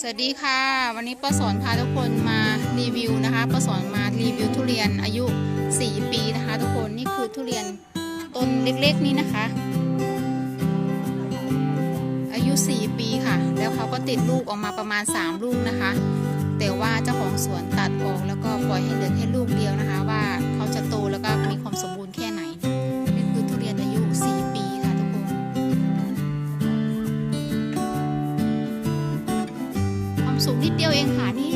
สวัสดีค่ะ วันนี้ป้าสอนพาทุกคนมารีวิวนะคะป้าสอนมารีวิวทุเรียนอายุ 4 ปีนะคะ ทุกคนนี่คือทุเรียนต้นเล็กๆนี้นะคะ อายุ 4 ปีค่ะ แล้วเขาก็ติดลูกออกมาประมาณ 3 ลูกนะคะ แต่ว่าเจ้าของสวนตัดออกแล้วก็ปล่อยให้เหลือแค่ลูกเดียวนะคะ สูงนิดเดียวเองค่ะนี่